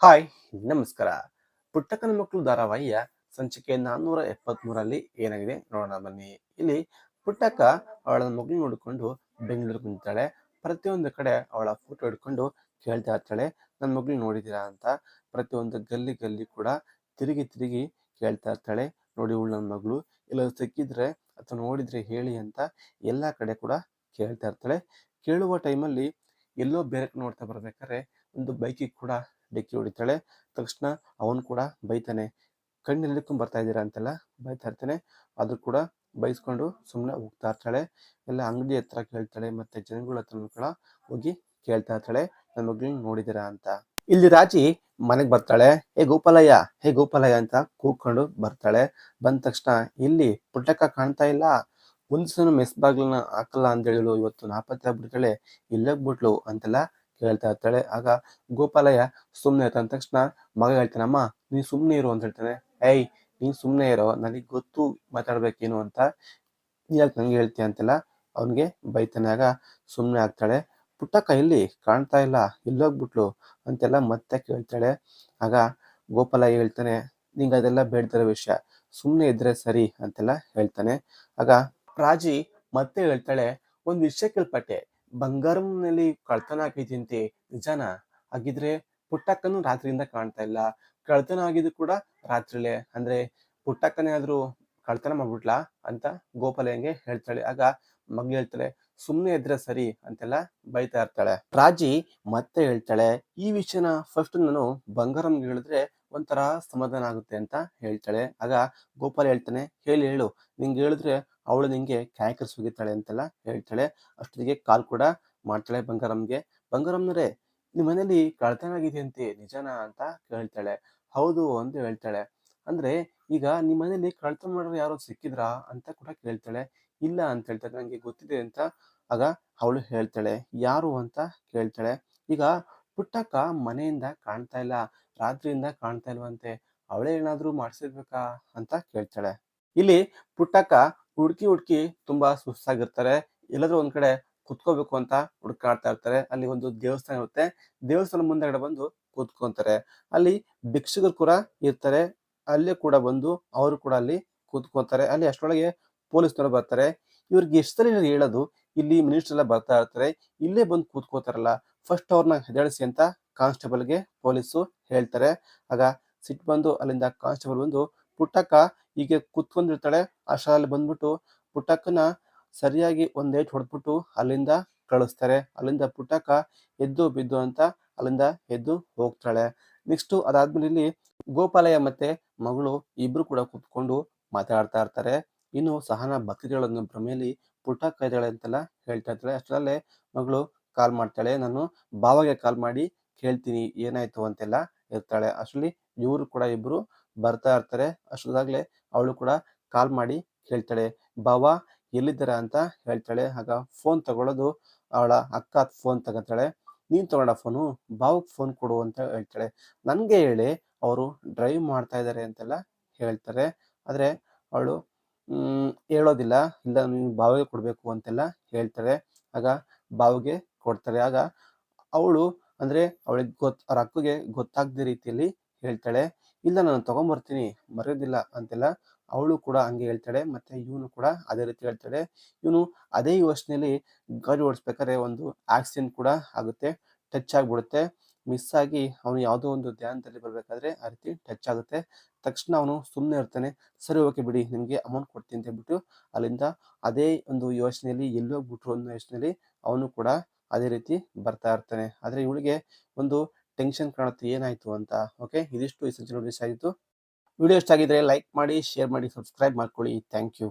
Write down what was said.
Hi ನಮಸ್ಕಾರ. ಪುಟ್ಟಕ್ಕನ ಮಕ್ಕಳು ಧಾರಾವಾಹಿಯ ಸಂಚಿಕೆ ನಾನ್ನೂರ ಎಪ್ಪತ್ಮೂರಲ್ಲಿ ಏನಾಗಿದೆ ನೋಡೋಣ ಬನ್ನಿ. ಇಲ್ಲಿ ಪುಟ್ಟಕ್ಕ ಅವಳ ಮಗಳು ನೋಡಿಕೊಂಡು ಬೆಂಗಳೂರಿಗೆ ನಿಂತಾಳೆ ಪ್ರತಿಯೊಂದು ಕಡೆ ಅವಳ ಫೋಟೋ ಹಿಡ್ಕೊಂಡು ಕೇಳ್ತಾ ಇರ್ತಾಳೆ. ನನ್ನ ಮಗಳು ನೋಡಿದ್ದೀರಾ? ಅಂತ ಪ್ರತಿಯೊಂದು ಗಲ್ಲಿ ಗಲ್ಲಿ ಕೂಡ ತಿರುಗಿ ತಿರುಗಿ ಕೇಳ್ತಾ ಇರ್ತಾಳೆ. ನೋಡಿ ಇವಳು ನನ್ನ ಮಗಳು. ಇಲ್ಲ ಸಿಕ್ಕಿದ್ರೆ ಅಥವಾ ನೋಡಿದ್ರೆ ಹೇಳಿ ಅಂತ ಎಲ್ಲ ಕಡೆ ಕೂಡ ಕೇಳ್ತಾ ಇರ್ತಾಳೆ. ಕೇಳುವ ಟೈಮಲ್ಲಿ ಎಲ್ಲೋ ಬೇರೆ ನೋಡ್ತಾ ಬರ್ಬೇಕಾದ್ರೆ ಒಂದು ಬೈಕಿಗೆ ಕೂಡ ಡಿಕ್ಕಿ ಹೊಡಿತಾಳೆ. ತಕ್ಷಣ ಅವನು ಕೂಡ ಬೈತಾನೆ ಕಣ್ಣು ಹಿಡ್ಕೊಂಡು ಬರ್ತಾ ಇದ್ದೀರಾ? ಅಂತೆಲ್ಲ ಬೈತಾ ಇರ್ತಾನೆ. ಅದು ಕೂಡ ಬೈಸ್ಕೊಂಡು ಸುಮ್ಮನೆ ಹೋಗ್ತಾ ಇರ್ತಾಳೆ. ಎಲ್ಲ ಅಂಗಡಿ ಹತ್ರ ಕೇಳ್ತಾಳೆ ಮತ್ತೆ ಜನಗಳ ಹತ್ರ ಕೂಡ ಹೋಗಿ ಕೇಳ್ತಾ ಇರ್ತಾಳೆ, ನನ್ನ ಮಗಳನ್ನ ನೋಡಿದಿರಾ ಅಂತ. ಇಲ್ಲಿ ರಾಜಿ ಮನೆಗೆ ಬರ್ತಾಳೆ. ಹೇ ಗೋಪಾಲಯ್ಯ ಹೇ ಗೋಪಾಲಯ್ಯ ಅಂತ ಕೂಗ್ಕೊಂಡು ಬರ್ತಾಳೆ. ಬಂದ ತಕ್ಷಣ ಇಲ್ಲಿ ಪುಟ್ಟಕ್ಕ ಕಾಣ್ತಾ ಇಲ್ಲ? ಒಂದ್ ಸಲ ಮೆಸ್ ಬಾಗ್ಲನ್ನ ಹಾಕಲ್ಲ ಅಂತ ಹೇಳಿಳು ಇವತ್ತು ನಾಪತ್ತೆ ಆಗ್ಬಿಡ್ತಾಳೆ. ಇಲ್ಲೋಗ್ಬಿಟ್ಲು ಅಂತೆಲ್ಲ ಕೇಳ್ತಾ ಇರ್ತಾಳೆ. ಆಗ ಗೋಪಾಲಯ್ಯ ಸುಮ್ಮನೆ ಅಂದ ತಕ್ಷಣ ಮಗ ಹೇಳ್ತಾನೆ, ಅಮ್ಮ, ನೀನ್ ಸುಮ್ಮನೆ ಇರು ಅಂತ ಹೇಳ್ತಾನೆ. ಏಯ್, ನೀನು ಸುಮ್ಮನೆ ಇರೋ, ನನಗೆ ಗೊತ್ತು ಮಾತಾಡ್ಬೇಕೇನು ಅಂತ ಯಾಕೆ ನಂಗೆ ಹೇಳ್ತೀಯ ಅಂತೆಲ್ಲ ಅವನಿಗೆ ಬೈತಾನೆ. ಆಗ ಸುಮ್ಮನೆ ಆಗ್ತಾಳೆ. ಪುಟ್ಟಕ್ಕ ಇಲ್ಲಿ ಕಾಣ್ತಾ ಇಲ್ಲ. ಇಲ್ಲೋಗ್ಬಿಟ್ಲು ಅಂತೆಲ್ಲ ಮತ್ತೆ ಕೇಳ್ತಾಳೆ. ಆಗ ಗೋಪಾಲಯ್ಯ ಹೇಳ್ತಾನೆ, ನಿಂಗೆ ಅದೆಲ್ಲ ಬೇಡ್ತಿರೋ ವಿಷಯ. ಸುಮ್ಮನೆ ಇದ್ರೆ ಸರಿ ಅಂತೆಲ್ಲ ಹೇಳ್ತಾನೆ. ಆಗ ರಾಜಿ ಮತ್ತೆ ಹೇಳ್ತಾಳೆ, ಒಂದು ವಿಷಯ ಕೇಳ್ಪಟ್ಟೆ. ಬಂಗಾರಂನಲ್ಲಿ ಕಳ್ತನ ಆಗೈತಿಂತೆ ನಿಜಾನ? ಹಾಗಿದ್ರೆ ಪುಟ್ಟಕ್ಕನು ರಾತ್ರಿಯಿಂದ ಕಾಣ್ತಾ ಇಲ್ಲ. ಕಳ್ತನ ಆಗಿದ್ದು ಕೂಡ ರಾತ್ರಿಲೇ. ಅಂದ್ರೆ ಪುಟ್ಟಕ್ಕನೇ ಆದ್ರೂ ಕಳ್ತನ ಮಾಡ್ಬಿಟ್ಲಾ ಅಂತ ಗೋಪಾಲಯ್ಯಂಗೆ ಹೇಳ್ತಾಳೆ. ಆಗ ಮಗ್ಳು ಹೇಳ್ತಾಳೆ ಸುಮ್ಮನೆ ಇದ್ರೆ ಸರಿ ಅಂತೆಲ್ಲ ಬೈತಾ ಇರ್ತಾಳೆ. ರಾಜಿ ಮತ್ತೆ ಹೇಳ್ತಾಳೆ, ಈ ವಿಷಯನ ಫಸ್ಟ್ ನಾನು ಬಂಗಾರಂಗೆ ಹೇಳಿದ್ರೆ ಒಂಥರ ಸಮಾಧಾನ ಆಗುತ್ತೆ ಅಂತ ಹೇಳ್ತಾಳೆ. ಆಗ ಗೋಪಾಲ ಹೇಳ್ತಾನೆ, ಹೇಳಿ ಹೇಳು, ನಿಂಗೆ ಹೇಳಿದ್ರೆ ಅವಳು ನಿಂಗೆ ಕ್ಯಾಕರ್ಸ್ ಸುಗಿತಾಳೆ ಅಂತೆಲ್ಲ ಹೇಳ್ತಾಳೆ. ಅಷ್ಟೊತ್ತಿಗೆ ಕಾಲ್ ಕೂಡ ಮಾಡ್ತಾಳೆ ಬಂಗಾರಮ್ಗೆ. ಬಂಗಾರಮ್ಮನರೇ ನಿಮ್ಮ ಮನೇಲಿ ಕಳ್ತನ ಆಗಿದೆಯಂತೆ, ನಿಜನಾ ಅಂತ ಕೇಳ್ತಾಳೆ. ಹೌದು ಅಂತ ಹೇಳ್ತಾಳೆ. ಅಂದ್ರೆ, ಈಗ ನಿಮ್ಮ ಮನೇಲಿ ಕಳ್ತನ ಮಾಡೋರು ಯಾರೋ ಸಿಕ್ಕಿದ್ರಾ ಅಂತ ಕೂಡ ಕೇಳ್ತಾಳೆ. ಇಲ್ಲ ಅಂತ ಹೇಳ್ತಾಳೆ ನಂಗೆ ಗೊತ್ತಿದೆ ಅಂತ ಆಗ ಅವಳು ಹೇಳ್ತಾಳೆ. ಯಾರು ಅಂತ ಕೇಳ್ತಾಳೆ. ಈಗ ಪುಟ್ಟಕ್ಕ ಮನೆಯಿಂದ ಕಾಣ್ತಾ ಇಲ್ಲ, ರಾತ್ರಿಯಿಂದ ಕಾಣ್ತಾ ಇಲ್ವಂತೆ, ಅವಳೇ ಏನಾದ್ರೂ ಮಾಡ್ಸಿರ್ಬೇಕಾ ಅಂತ ಕೇಳ್ತಾಳೆ. ಇಲ್ಲಿ ಪುಟ್ಟಕ್ಕ ಹುಡ್ಕಿ ಹುಡುಕಿ ತುಂಬಾ ಸುಸ್ತಾಗಿರ್ತಾರೆ. ಎಲ್ಲಾದ್ರೂ ಒಂದ್ ಕಡೆ ಕುತ್ಕೋಬೇಕು ಅಂತ ಹುಡ್ಕಾಡ್ತಾ ಇರ್ತಾರೆ. ಅಲ್ಲಿ ಒಂದು ದೇವಸ್ಥಾನ ಇರುತ್ತೆ. ದೇವಸ್ಥಾನ ಮುಂದೆಗಡೆ ಬಂದು ಕೂತ್ಕೊಂತಾರೆ. ಅಲ್ಲಿ ಭಿಕ್ಷುಕರು ಕೂಡ ಇರ್ತಾರೆ. ಅಲ್ಲೇ ಕೂಡ ಬಂದು ಅವರು ಕೂಡ ಅಲ್ಲಿ ಕೂತ್ಕೊಂತಾರೆ. ಅಲ್ಲಿ ಅಷ್ಟೊಳಗೆ ಪೊಲೀಸ್ನವರು ಬರ್ತಾರೆ. ಇವ್ರಿಗೆ ಎಷ್ಟು ಸಲ ಹೇಳೋದು? ಇಲ್ಲಿ ಮಿನಿಸ್ಟರ್ ಎಲ್ಲ ಬರ್ತಾ ಇರ್ತಾರೆ. ಇಲ್ಲೇ ಬಂದು ಕೂತ್ಕೋತಾರಲ್ಲ. ಫಸ್ಟ್ ಅವ್ರನ್ನ ಹೆದಳಿಸಿ ಅಂತ ಕಾನ್ಸ್ಟೇಬಲ್ಗೆ ಪೊಲೀಸು ಹೇಳ್ತಾರೆ. ಆಗ ಸಿಟ್ ಬಂದು ಅಲ್ಲಿಂದ ಕಾನ್ಸ್ಟೇಬಲ್ ಬಂದು ಪುಟ್ಟಕ್ಕ ಹೀಗೆ ಕುತ್ಕೊಂಡಿರ್ತಾಳೆ. ಅಷ್ಟರಲ್ಲಿ ಬಂದ್ಬಿಟ್ಟು ಪುಟ್ಟಕ್ಕನ ಸರಿಯಾಗಿ ಒಂದೇಟ್ ಏಟ್ ಹೊಡೆದ್ಬಿಟ್ಟು ಅಲ್ಲಿಂದ ಕಳಿಸ್ತಾರೆ. ಅಲ್ಲಿಂದ ಪುಟ್ಟಕ್ಕ ಎದ್ದು ಬಿದ್ದು ಅಂತ ಅಲ್ಲಿಂದ ಎದ್ದು ಹೋಗ್ತಾಳೆ. ನೆಕ್ಸ್ಟ್ ಅದಾದ್ಮೇಲೆ ಇಲ್ಲಿ ಗೋಪಾಲಯ್ಯ ಮತ್ತೆ ಮಗಳು ಇಬ್ರು ಕೂಡ ಕುತ್ಕೊಂಡು ಮಾತಾಡ್ತಾ ಇರ್ತಾರೆ. ಇನ್ನು ಸಹನ ಭಕ್ತಿಗಳನ್ನು ಭ್ರಮೆಯಲ್ಲಿ ಪುಟ್ಟಕ್ಕ ಇದ್ದಾಳೆ ಅಂತೆಲ್ಲ ಹೇಳ್ತಾ ಇರ್ತಾಳೆ. ಅಷ್ಟರಲ್ಲೇ ಮಗಳು ಕಾಲ್ ಮಾಡ್ತಾಳೆ. ನಾನು ಬಾವಾಗೆ ಕಾಲ್ ಮಾಡಿ ಕೇಳ್ತೀನಿ. ಏನಾಯ್ತು? ಅಂತೆಲ್ಲ ಇರ್ತಾಳೆ ಅಷ್ಟರಲ್ಲಿ ಇವರು ಕೂಡ ಇಬ್ರು ಬರ್ತಾ ಇರ್ತಾರೆ. ಅಷ್ಟದಾಗ್ಲೇ ಅವಳು ಕೂಡ ಕಾಲ್ ಮಾಡಿ ಹೇಳ್ತಾಳೆ, ಬಾವ, ಎಲ್ಲಿದ್ದಾರೆ ಅಂತ ಹೇಳ್ತಾಳೆ. ಆಗ ಫೋನ್ ತಗೊಳ್ಳೋದು ಅವಳ ಅಕ್ಕ ಫೋನ್ ತಗೋತಾಳೆ. ನೀನ್ ತಗೊಂಡ ಫೋನು ಬಾವಕ್ ಫೋನ್ ಕೊಡು ಅಂತ ಹೇಳ್ತಾಳೆ. ನನ್ಗೆ ಹೇಳಿ ಅವರು ಡ್ರೈವ್ ಮಾಡ್ತಾ ಇದ್ದಾರೆ ಅಂತೆಲ್ಲ ಹೇಳ್ತಾರೆ. ಆದ್ರೆ ಅವಳು ಹೇಳೋದಿಲ್ಲ. ಇಲ್ಲ, ನೀನು ಬಾವಿಗೆ ಕೊಡ್ಬೇಕು ಅಂತೆಲ್ಲ ಹೇಳ್ತಾರೆ. ಆಗ ಬಾವಿಗೆ ಕೊಡ್ತಾರೆ. ಆಗ ಅವಳು, ಅಂದ್ರೆ ಅವಳಿಗೆ ಗೊತ್, ಅವ್ರ ಅಕ್ಕಗೆ ಗೊತ್ತಾಗದ ರೀತಿಯಲ್ಲಿ ಹೇಳ್ತಾಳೆ, ಇಲ್ಲ, ನಾನು ತಗೊಂಬರ್ತೀನಿ, ಮರೆಯೋದಿಲ್ಲ ಅಂತೆಲ್ಲ ಅವಳು ಕೂಡ ಹಂಗೆ ಹೇಳ್ತಾಳೆ ಮತ್ತೆ ಇವನು ಕೂಡ ಅದೇ ರೀತಿ ಹೇಳ್ತಾಳೆ. ಇವನು ಅದೇ ಯೋಚನೆಯಲ್ಲಿ ಗಾಡಿ ಓಡಿಸ್ಬೇಕಾದ್ರೆ ಒಂದು ಆಕ್ಸಿಡೆಂಟ್ ಕೂಡ ಆಗುತ್ತೆ ಟಚ್ ಆಗಿಬಿಡುತ್ತೆ. ಮಿಸ್ ಆಗಿ ಅವನು ಯಾವುದೋ ಒಂದು ಧ್ಯಾನದಲ್ಲಿ ಬರಬೇಕಾದ್ರೆ ಆ ರೀತಿ ಟಚ್ ಆಗುತ್ತೆ. ತಕ್ಷಣ ಅವನು ಸುಮ್ಮನೆ ಇರ್ತಾನೆ, ಸರಿ ಓಕೆ ಬಿಡಿ, ನಿಮಗೆ ಅಮೌಂಟ್ ಕೊಡ್ತೀನಿ ಅಂತ ಹೇಳ್ಬಿಟ್ಟು ಅಲ್ಲಿಂದ ಅದೇ ಒಂದು ಯೋಚನೆಯಲ್ಲಿ ಎಲ್ಲೋ ಹೋಗ್ಬಿಟ್ರು ಅನ್ನೋ ಯೋಚನೆಯಲ್ಲಿ ಅವನು ಕೂಡ ಅದೇ ರೀತಿ ಬರ್ತಾ ಇರ್ತಾನೆ. ಆದರೆ ಇವಳಿಗೆ ಒಂದು ಟೆನ್ಷನ್ ಕಾಣುತ್ತೆ, ಏನಾಯ್ತು ಅಂತ ಓಕೆ ಇದಿಷ್ಟು ಈ ಸಂಚಿನ ಆಗಿತ್ತು. ವಿಡಿಯೋ ಇಷ್ಟ ಆಗಿದ್ರೆ ಲೈಕ್ ಮಾಡಿ ಶೇರ್ ಮಾಡಿ ಸಬ್ಸ್ಕ್ರೈಬ್ ಮಾಡ್ಕೊಳ್ಳಿ. Thank you